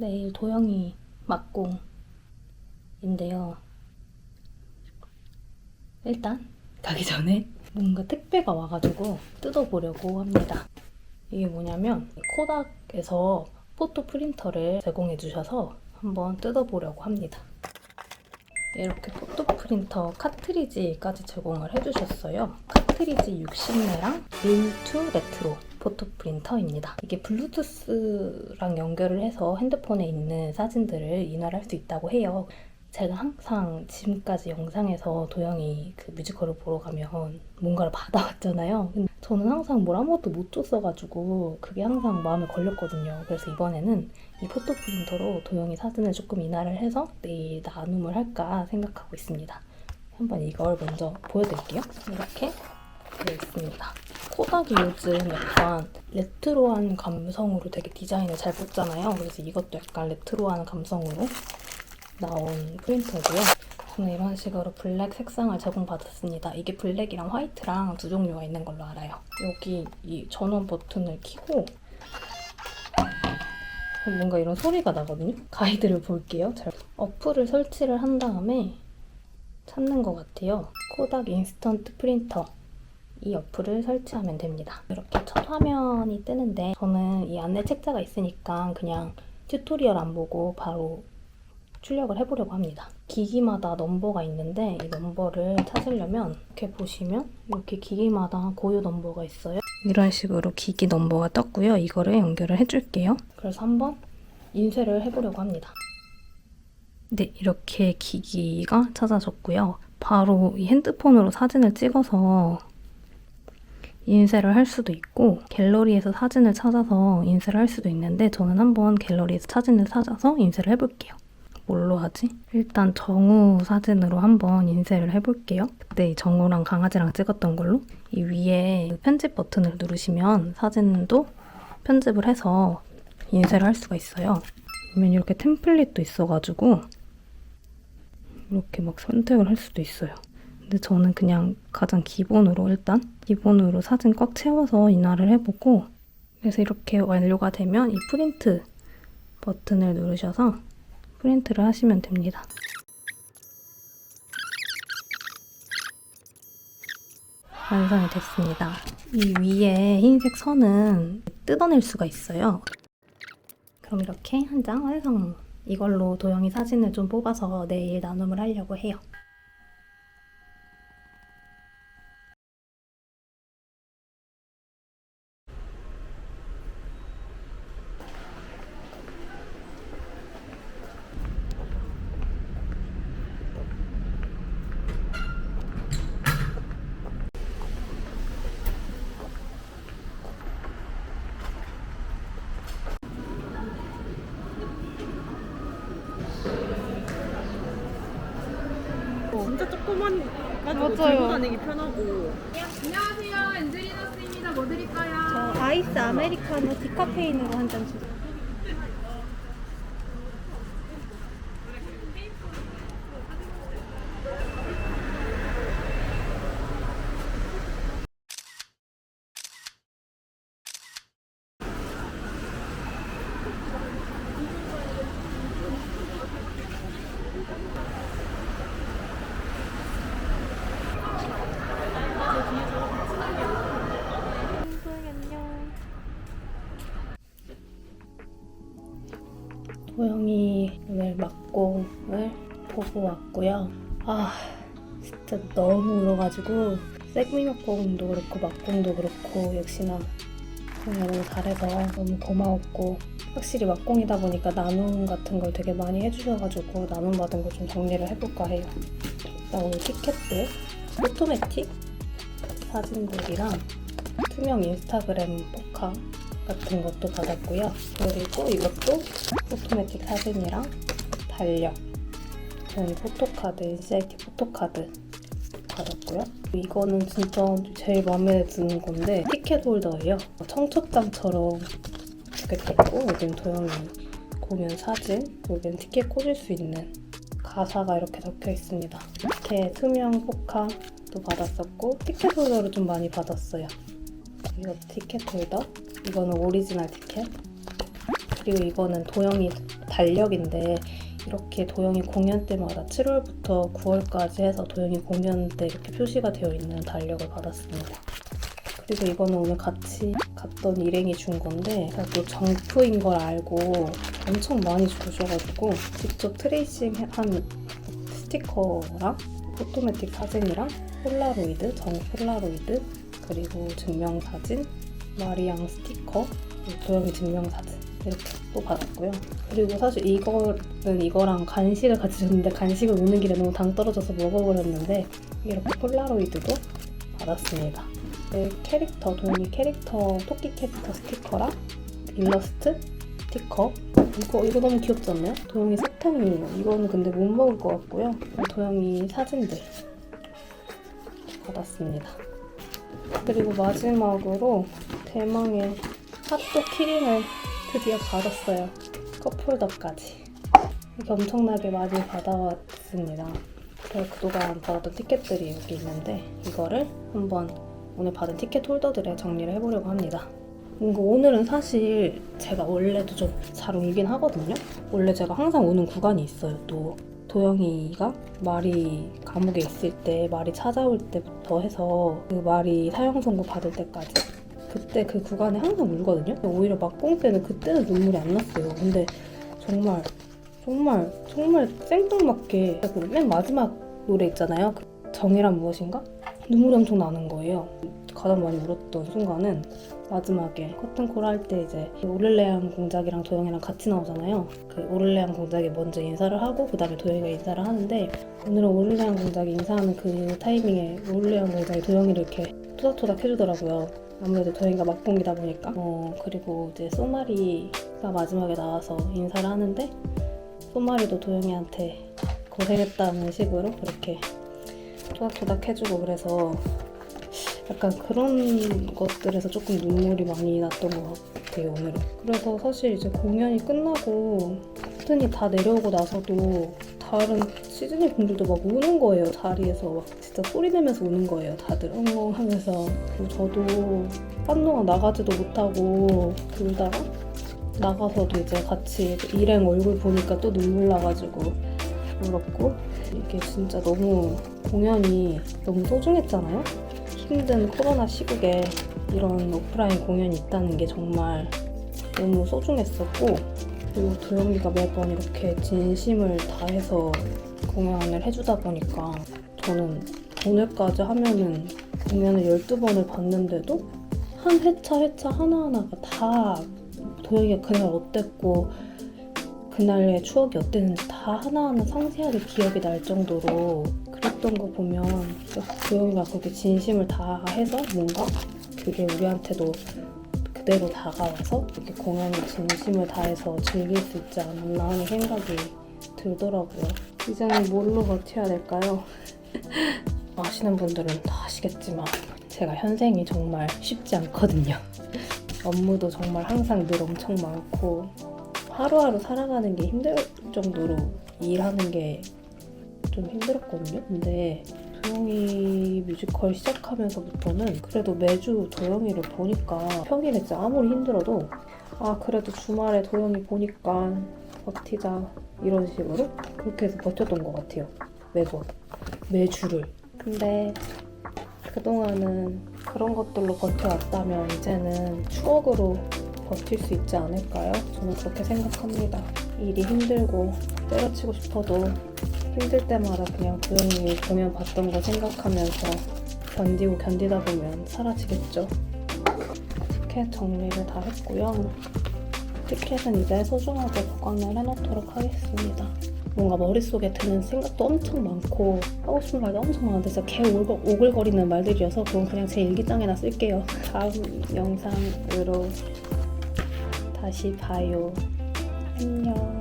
내일 도영이 막공인데요. 일단 가기 전에 뭔가 택배가 와가지고 뜯어보려고 합니다. 이게 뭐냐면 코닥에서 포토 프린터를 제공해 주셔서 한번 뜯어보려고 합니다. 이렇게 포토 프린터 카트리지까지 제공을 해주셨어요. 카트리지 60매랑 릴투 레트로 포토 프린터입니다. 이게 블루투스랑 연결을 해서 핸드폰에 있는 사진들을 인화할 수 있다고 해요. 제가 항상 지금까지 영상에서 도영이 그 뮤지컬을 보러 가면 뭔가를 받아왔잖아요. 저는 항상 뭘 아무것도 못 줬어가지고 그게 항상 마음에 걸렸거든요. 그래서 이번에는 이 포토 프린터로 도영이 사진을 조금 인화를 해서 내일 나눔을 할까 생각하고 있습니다. 한번 이걸 먼저 보여드릴게요. 이렇게 되어 있습니다. 코닥이 요즘 약간 레트로한 감성으로 되게 디자인을 잘 뽑잖아요. 그래서 이것도 약간 레트로한 감성으로 나온 프린터고요. 저는 이런 식으로 블랙 색상을 제공받았습니다. 이게 블랙이랑 화이트랑 두 종류가 있는 걸로 알아요. 여기 이 전원 버튼을 켜고 뭔가 이런 소리가 나거든요. 가이드를 볼게요. 잘. 어플을 설치를 한 다음에 찾는 것 같아요. 코닥 인스턴트 프린터. 이 어플을 설치하면 됩니다. 이렇게 첫 화면이 뜨는데 저는 이 안내 책자가 있으니까 그냥 튜토리얼 안 보고 바로 출력을 해보려고 합니다. 기기마다 넘버가 있는데 이 넘버를 찾으려면 이렇게 보시면 이렇게 기기마다 고유 넘버가 있어요. 이런 식으로 기기 넘버가 떴고요. 이거를 연결을 해줄게요. 그래서 한번 인쇄를 해보려고 합니다. 네, 이렇게 기기가 찾아졌고요. 바로 이 핸드폰으로 사진을 찍어서 인쇄를 할 수도 있고 갤러리에서 사진을 찾아서 인쇄를 할 수도 있는데 저는 한번 갤러리에서 사진을 찾아서 인쇄를 해볼게요. 뭘로 하지? 일단 정우 사진으로 한번 인쇄를 해볼게요. 그때 이 정우랑 강아지랑 찍었던 걸로 이 위에 편집 버튼을 누르시면 사진도 편집을 해서 인쇄를 할 수가 있어요. 그러면 이렇게 템플릿도 있어가지고 이렇게 막 선택을 할 수도 있어요. 근데 저는 그냥 가장 기본으로 일단 기본으로 사진 꽉 채워서 인화를 해보고 그래서 이렇게 완료가 되면 이 프린트 버튼을 누르셔서 프린트를 하시면 됩니다. 완성이 됐습니다. 이 위에 흰색 선은 뜯어낼 수가 있어요. 그럼 이렇게 한 장 완성! 이걸로 도영이 사진을 좀 뽑아서 내일 나눔을 하려고 해요. 진짜 조그만 가지고 맞아요. 들고 다니기 편하고 안녕하세요. 엔젤리너스입니다. 뭐 드릴까요? 저 아이스 아메리카노 디카페인으로 한 잔 주세요. 도영이 오늘 막공을 보고 왔고요. 아, 진짜 너무 울어가지고 생미 막공도 그렇고 막공도 그렇고 역시나 도영이 너무 잘해서 너무 고마웠고 확실히 막공이다 보니까 나눔 같은 걸 되게 많이 해주셔가지고 나눔 받은 거 좀 정리를 해볼까 해요. 일단 오늘 티켓들, 포토매틱 사진들이랑 투명 인스타그램 포카 같은 것도 받았고요. 그리고 이것도 포토매틱 사진이랑 달력, 저는 포토카드, 인사이티 포토카드 받았고요. 이거는 진짜 제일 마음에 드는 건데 티켓 홀더예요. 청첩장처럼 이렇게 됐고 여기는 도영이 공연 사진, 여기는 티켓 꽂을 수 있는 가사가 이렇게 적혀 있습니다. 이렇게 투명 포카도 받았었고 티켓 홀더를 좀 많이 받았어요. 이거 티켓 홀더, 이거는 오리지널 티켓, 그리고 이거는 도영이 달력인데 이렇게 도영이 공연 때마다 7월부터 9월까지 해서 도영이 공연 때 이렇게 표시가 되어 있는 달력을 받았습니다. 그리고 이거는 오늘 같이 갔던 일행이 준 건데 또 정프인 걸 알고 엄청 많이 주셔가지고 직접 트레이싱한 스티커랑 포토매틱 사진이랑 폴라로이드, 정 폴라로이드 그리고 증명사진, 마리앙 스티커, 도영이 증명사진 이렇게 또 받았고요. 그리고 사실 이거는 이거랑 간식을 같이 줬는데 간식을 오는 길에 너무 당 떨어져서 먹어버렸는데 이렇게 폴라로이드도 받았습니다. 네, 캐릭터, 도영이 캐릭터, 토끼 캐릭터 스티커랑 일러스트 스티커 이거 이거 너무 귀엽지 않나요? 도영이 사탕이에요. 이거는 근데 못 먹을 것 같고요. 도영이 사진들 받았습니다. 그리고 마지막으로 대망의 핫도 키링을 드디어 받았어요. 컵홀더까지. 이렇게 엄청나게 많이 받아왔습니다. 제가 그동안 받았던 티켓들이 여기 있는데 이거를 한번 오늘 받은 티켓 홀더들에 정리를 해보려고 합니다. 뭔가 오늘은 사실 제가 원래도 좀 잘 울긴 하거든요. 원래 제가 항상 우는 구간이 있어요. 또 도영이가 말이 감옥에 있을 때 말이 찾아올 때부터 해서 그 말이 사형 선고 받을 때까지 그때 그 구간에 항상 울거든요. 오히려 막공 때는 그때는 눈물이 안 났어요. 근데 정말 정말 정말 생뚱맞게 그맨 마지막 노래 있잖아요. 그 정이란 무엇인가? 눈물이 엄청 나는 거예요. 가장 많이 울었던 순간은 마지막에 커튼콜 할 때 이제 그 오를레안 공작이랑 도영이랑 같이 나오잖아요. 그 오를레안 공작이 먼저 인사를 하고 그 다음에 도영이가 인사를 하는데 오늘은 오를레안 공작이 인사하는 그 타이밍에 오를레안 공작이 도영이를 이렇게 토닥토닥 해주더라고요. 아무래도 도영이가 막공이다 보니까. 어 그리고 이제 소마리가 마지막에 나와서 인사를 하는데 소마리도 도영이한테 고생했다는 식으로 그렇게 토닥토닥 해주고 그래서 약간 그런 것들에서 조금 눈물이 많이 났던 것 같아요 오늘은 그래서 사실 이제 공연이 끝나고 커튼이 다 내려오고 나서도 다른 시즈니 분들도 막 우는 거예요. 자리에서 막 진짜 소리 내면서 우는 거예요. 다들 엉엉 하면서. 그리고 저도 한동안 나가지도 못하고 그러다가 나가서도 이제 같이 일행 얼굴 보니까 또 눈물 나가지고 울었고. 이게 진짜 너무 공연이 너무 소중했잖아요. 힘든 코로나 시국에 이런 오프라인 공연이 있다는 게 정말 너무 소중했었고 그리고 도영이가 매번 이렇게 진심을 다해서 공연을 해주다 보니까 저는 오늘까지 하면은 공연을 12번을 봤는데도 한 회차 회차 하나하나가 다 도영이가 그날 어땠고 그날의 추억이 어땠는지 다 하나하나 상세하게 기억이 날 정도로 그랬던 거 보면 도영이가 그렇게 진심을 다해서 뭔가 그게 우리한테도 그대로 다가와서 이렇게 공연을 진심을 다해서 즐길 수 있지 않았나 하는 생각이 들더라고요. 이제는 뭘로 버텨야 될까요? 아시는 분들은 다 아시겠지만 제가 현생이 정말 쉽지 않거든요. 업무도 정말 항상 늘 엄청 많고 하루하루 살아가는 게 힘들 정도로 일하는 게 좀 힘들었거든요. 근데 도영이 뮤지컬 시작하면서부터는 그래도 매주 도영이를 보니까 평일에 진짜 아무리 힘들어도 아 그래도 주말에 도영이 보니까 버티자 이런 식으로 그렇게 해서 버텼던 것 같아요. 매번 매주를. 근데 그동안은 그런 것들로 버텨왔다면 이제는 추억으로 버틸 수 있지 않을까요? 저는 그렇게 생각합니다. 일이 힘들고 때려치고 싶어도 힘들 때마다 그냥 도영이 공연 봤던 거 생각하면서 견디고 견디다 보면 사라지겠죠. 티켓 정리를 다 했고요. 티켓은 이제 소중하게 보관을 해놓도록 하겠습니다. 뭔가 머릿속에 드는 생각도 엄청 많고 하고 싶은 말도 엄청 많은데 진짜 개 오글, 오글거리는 말들이어서 그건 그냥 제 일기장에나 쓸게요. 다음 영상으로 다시 봐요. 안녕.